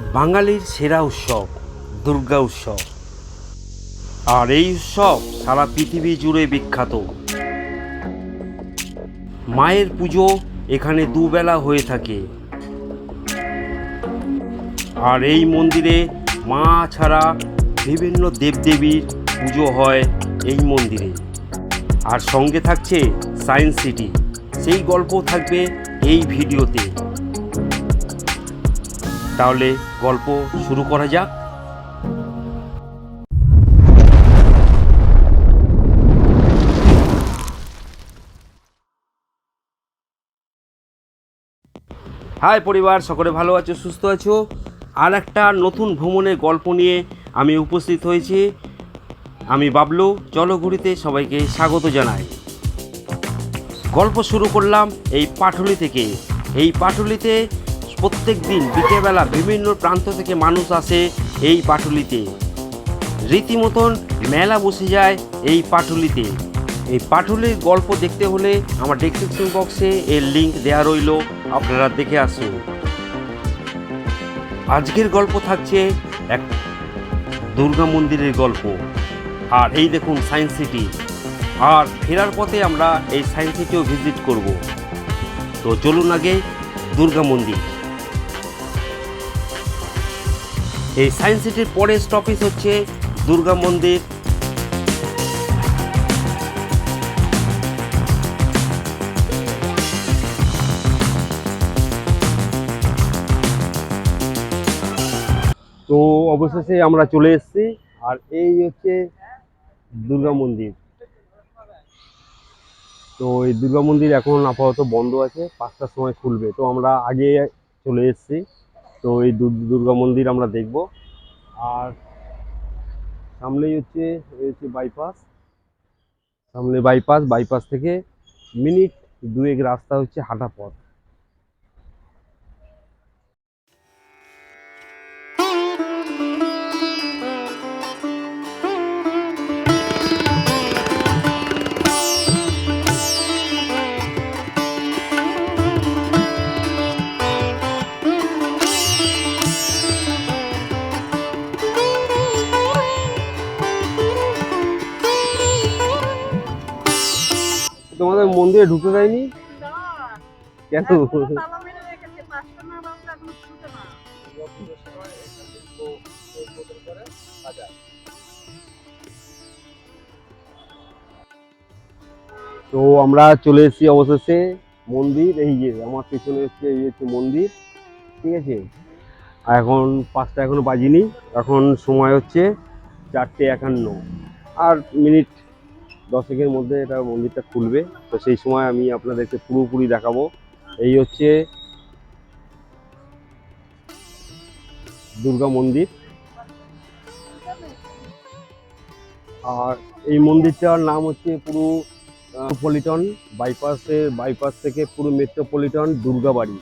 বাঙালির সেরা উৎসব দুর্গা উৎসব। আর এই উৎসব সারা পৃথিবী জুড়ে বিখ্যাত। মায়ের পুজো এখানে দুবেলা হয়ে থাকে। আর এই মন্দিরে মা ছাড়া বিভিন্ন দেবদেবীর পুজো হয় এই মন্দিরে। আর সঙ্গে থাকছে সায়েন্স সিটি। সেই গল্প থাকবে এই ভিডিওতে। তাহলে গল্প শুরু করা যাক। হাই পরিবার, সকলে ভালো আছো, সুস্থ আছো? আর একটা নতুন ভ্রমণের গল্প নিয়ে আমি উপস্থিত হয়েছি। আমি বাবলু চলো ঘুরিতে সবাইকে স্বাগত জানাই। গল্প শুরু করলাম এই পাটুলি থেকে। এই পাটুলিতে প্রত্যেক দিন বিকেলবেলা বিভিন্ন প্রান্ত থেকে মানুষ আসে এই পাটুলিতে। রীতিমতন মেলা বসে যায় এই পাটুলিতে। এই পাটুলির গল্প দেখতে হলে আমার ডেসক্রিপশন বক্সে এর লিঙ্ক দেওয়া রইল, আপনারা দেখে আসুন। আজকের গল্প থাকছে এক দুর্গা মন্দিরের গল্প। আর এই দেখুন সায়েন্স সিটি আর ফেরার পথে আমরা এই সায়েন্স সিটিও ভিজিট করব। তো চলুন আগে দুর্গা মন্দির। এই সায়েন্স সিটির পরের স্টপেজ হচ্ছে দুর্গা মন্দির। তো অবশেষে আমরা চলে এসেছি, আর এই হচ্ছে দুর্গা মন্দির। তো এই দুর্গা মন্দির এখন আপাতত বন্ধ আছে, পাঁচটার সময় খুলবে। তো আমরা আগে চলে এসেছি। তো এই দুর্গা মন্দির আমরা দেখব। আর সামনেই হচ্ছে হচ্ছে বাইপাস সামনে বাইপাস বাইপাস থেকে মিনিট দুয়েক রাস্তা হচ্ছে হাঁটা পথ। মন্দিরে ঢুকতে দেয়নি কেন? না। তো আমরা চলে এসেছি অবশেষে মন্দির এই যে আমার পেছনে হচ্ছে এই হচ্ছে মন্দির ঠিক আছে? আর এখন পাঁচটা এখনও বাজিনি এখন সময় হচ্ছে চারটে একান্ন। আর মিনিট দশেকের মধ্যে এটা মন্দিরটা খুলবে। তো সেই সময় আমি আপনাদেরকে পুরোপুরি দেখাবো। এই হচ্ছে দুর্গা মন্দির। আর এই মন্দিরটার নাম হচ্ছে পুরো মেট্রোপলিটন বাইপাসের বাইপাস থেকে পুরো মেট্রোপলিটন দুর্গাবাড়ি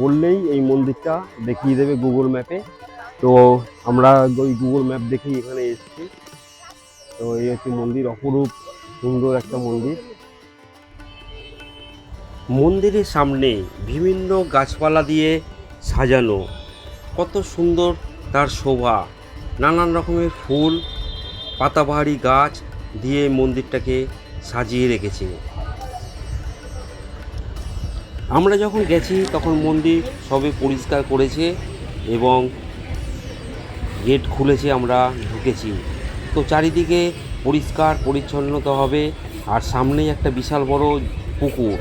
বললেই এই মন্দিরটা দেখিয়ে দেবে গুগল ম্যাপে তো আমরা ওই গুগল ম্যাপ দেখেই এখানে এসেছি। তো এই হচ্ছে মন্দির, অপরূপ, সুন্দর একটা মন্দির। মন্দিরের সামনে বিভিন্ন গাছপালা দিয়ে সাজানো। কত সুন্দর তার শোভা। নানান রকমের ফুল, পাতাবাহারি গাছ দিয়ে মন্দিরটাকে সাজিয়ে রেখেছে। আমরা যখন গেছি, তখন মন্দির সবে পরিষ্কার করেছে এবং গেট খুলেছে, আমরা ঢুকেছি। তো চারিদিকে পরিষ্কার পরিচ্ছন্নতা হবে। আর সামনেই একটা বিশাল বড় পুকুর।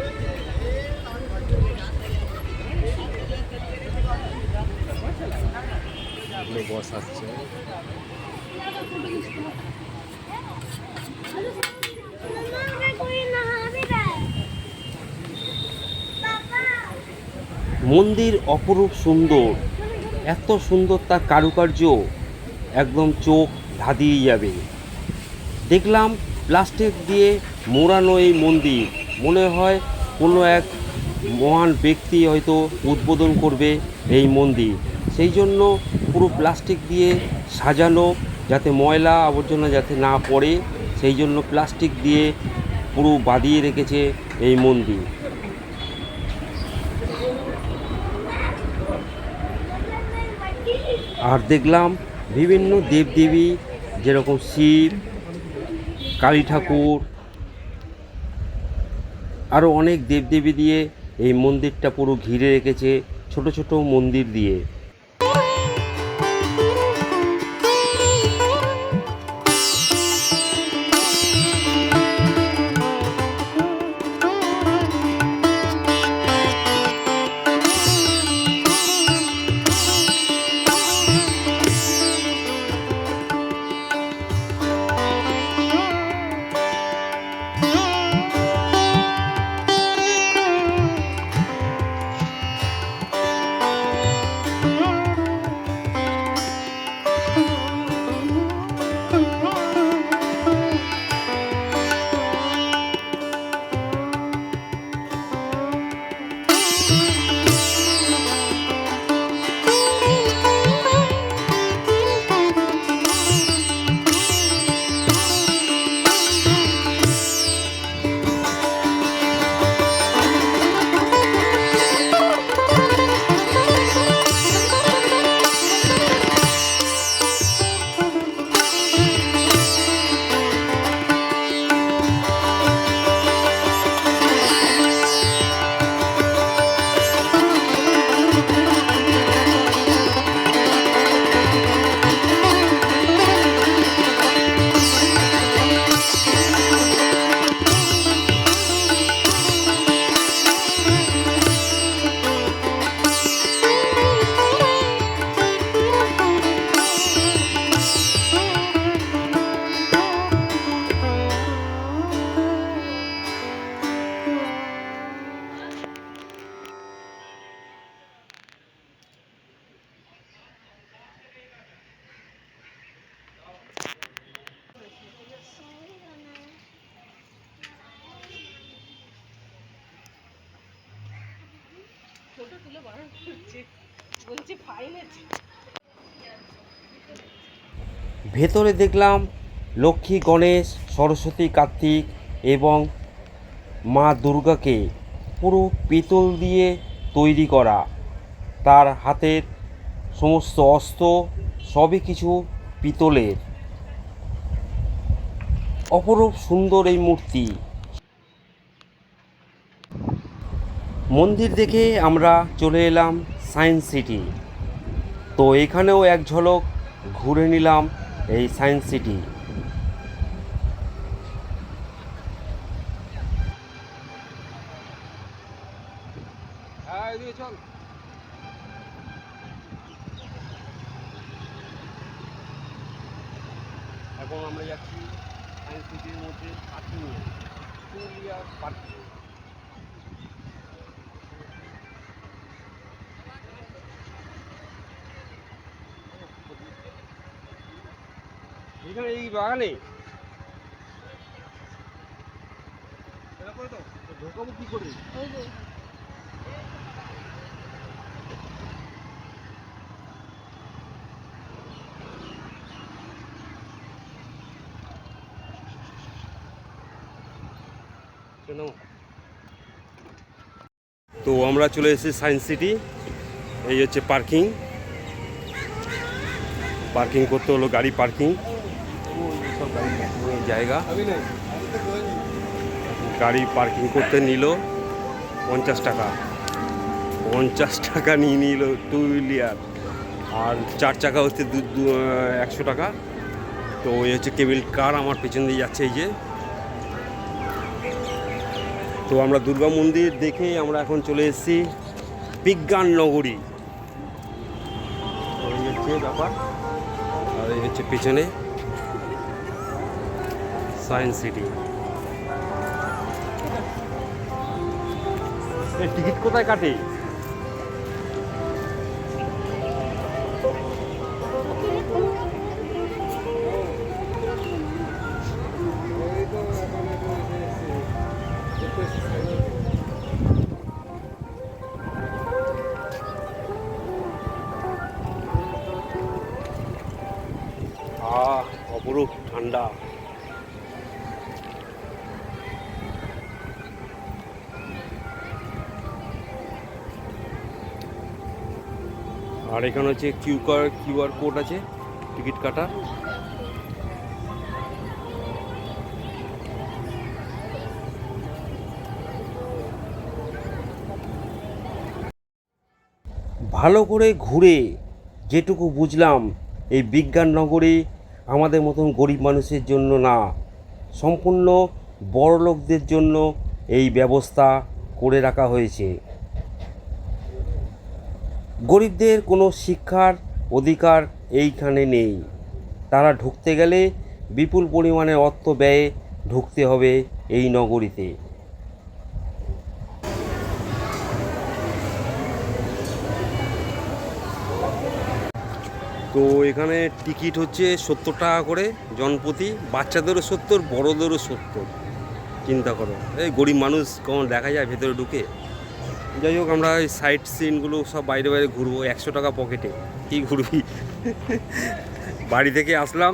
মন্দির অপরূপ সুন্দর। এত সুন্দর তার কারুকার্য। একদম চোখ ধাঁধিয়ে যাবে। দেখলাম প্লাস্টিক দিয়ে মোড়ানো এই মন্দির। মনে হয় কোনো এক মহান ব্যক্তি হয়তো উদ্বোধন করবে এই মন্দির। সেই জন্য পুরো প্লাস্টিক দিয়ে সাজানো যাতে ময়লা আবর্জনা যাতে না পড়ে, সেই জন্য প্লাস্টিক দিয়ে পুরো বাঁধিয়ে রেখেছে এই মন্দির। আর দেখলাম বিভিন্ন দেবদেবী যেরকম শিব কালী ঠাকুর আরও অনেক দেবদেবী দিয়ে এই মন্দিরটা পুরো ঘিরে রেখেছে, ছোট ছোট মন্দির দিয়ে। তুলে বারণ করছে বলছে ফাইন আছে। ভেতরে দেখলাম লক্ষ্মী, গণেশ, সরস্বতী, কার্তিক এবং মা দুর্গাকে পুরো পিতল দিয়ে তৈরি করা। তার হাতের সমস্ত অস্ত্র সবই কিছু পিতলের। অপরূপ সুন্দর এই মূর্তি। মন্দির দেখে আমরা চলে এলাম সায়েন্স সিটি। তো এখানেও এক ঝলক ঘুরে নিলাম এই সায়েন্স সিটি। এখন আমরা যাচ্ছি সায়েন্স সিটির মধ্যে পার্কিং পুরুলিয়া পার্কিং। বাগানে? তো আমরা চলে এসেছি সায়েন্স সিটি এই হচ্ছে পার্কিং পার্কিং করতে হলো গাড়ি পার্কিং জায়গা। গাড়ি পার্কিং করতে নিল পঞ্চাশ টাকা। পঞ্চাশ টাকা নিয়ে নিল টু হুইলিয়ার আর চার চাকা হচ্ছে দু একশো টাকা। তো ওই হচ্ছে কেবিল কার আমার পেছন দিয়ে যাচ্ছে এই যে। তো আমরা দুর্গা মন্দির দেখে আমরা এখন চলে এসেছি বিজ্ঞান নগরী। এই হচ্ছে ব্যাপার। আর এই হচ্ছে পেছনে। সায়েন্স সিটি টিকিট কোথায় কাটে? আর এখানে হচ্ছে কিউআর কিউআর কোড আছে, টিকিট কাটার। ভালো করে ঘুরে যেটুকু বুঝলাম, এই বিজ্ঞান নগরী আমাদের মতন গরিব মানুষের জন্য না। সম্পূর্ণ বড় লোকদের জন্য এই ব্যবস্থা করে রাখা হয়েছে। গরিবদের কোনো শিক্ষার অধিকার এইখানে নেই। তারা ঢুকতে গেলে বিপুল পরিমাণে অর্থ ব্যয়ে ঢুকতে হবে এই নগরীতে। তো এখানে টিকিট হচ্ছে সত্তর টাকা করে জনপ্রতি। বাচ্চাদেরও সত্তর, বড়োদেরও সত্তর। চিন্তা করো। এই গরিব মানুষ কখন দেখা যায় ভেতরে ঢুকে? যাই হোক, আমরা ওই সাইট সিনগুলো সব বাইরে বাইরে ঘুরবো, একশো টাকা পকেটে কি ঘুরবি? বাড়ি থেকে আসলাম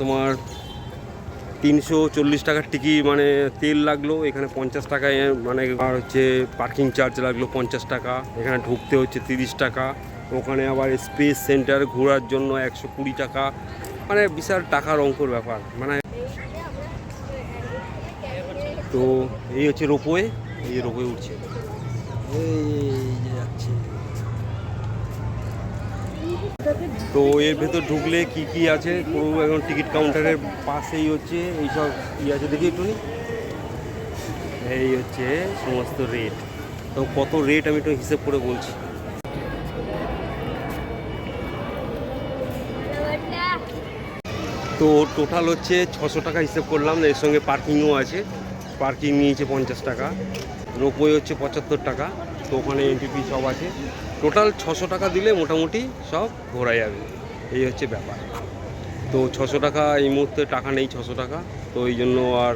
তোমার তিনশো চল্লিশ টাকার টিকিট মানে তেল লাগল, এখানে পঞ্চাশ টাকায় মানে হচ্ছে পার্কিং চার্জ লাগল পঞ্চাশ টাকা, এখানে ঢুকতে হচ্ছে তিরিশ টাকা। ওখানে আবার স্পেস সেন্টার ঘোরার জন্য একশো কুড়ি টাকা মানে বিশাল টাকার অঙ্কর ব্যাপার মানে তো এই হচ্ছে রোপওয়ে, এই রোপওয়ে উঠছে। তো এর ভেতর ঢুকলে কি কি আছে? পুরো এখন টিকিট কাউন্টারের পাশেই হচ্ছে, এইসব ই আছে দেখি একটু এই হচ্ছে সমস্ত রেট তো কত রেট আমি একটু হিসেব করে বলছি। তো টোটাল হচ্ছে ছশো টাকা হিসেব করলাম, এর সঙ্গে পার্কিংও আছে। পার্কিং নিয়েছে পঞ্চাশ টাকা, রোপওয়ে হচ্ছে পঁচাত্তর টাকা, তো ওখানে এনটিপি সব আছে। টোটাল ছশো টাকা দিলে মোটামুটি সব ঘোরা যাবে, এই হচ্ছে ব্যাপার। তো ছশো টাকা এই মুহূর্তে টাকা নেই, ছশো টাকা, তো এই জন্য আর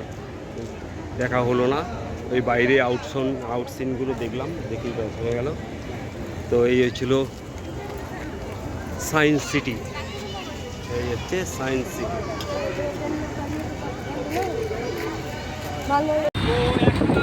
দেখা হলো না। ওই বাইরে আউটসন আউটসিনগুলো দেখলাম, দেখি ব্যাস হয়ে গেল। তো এই হচ্ছিল সায়েন্স সিটি এই হচ্ছে সায়েন্স সিটি ভালো তো এখন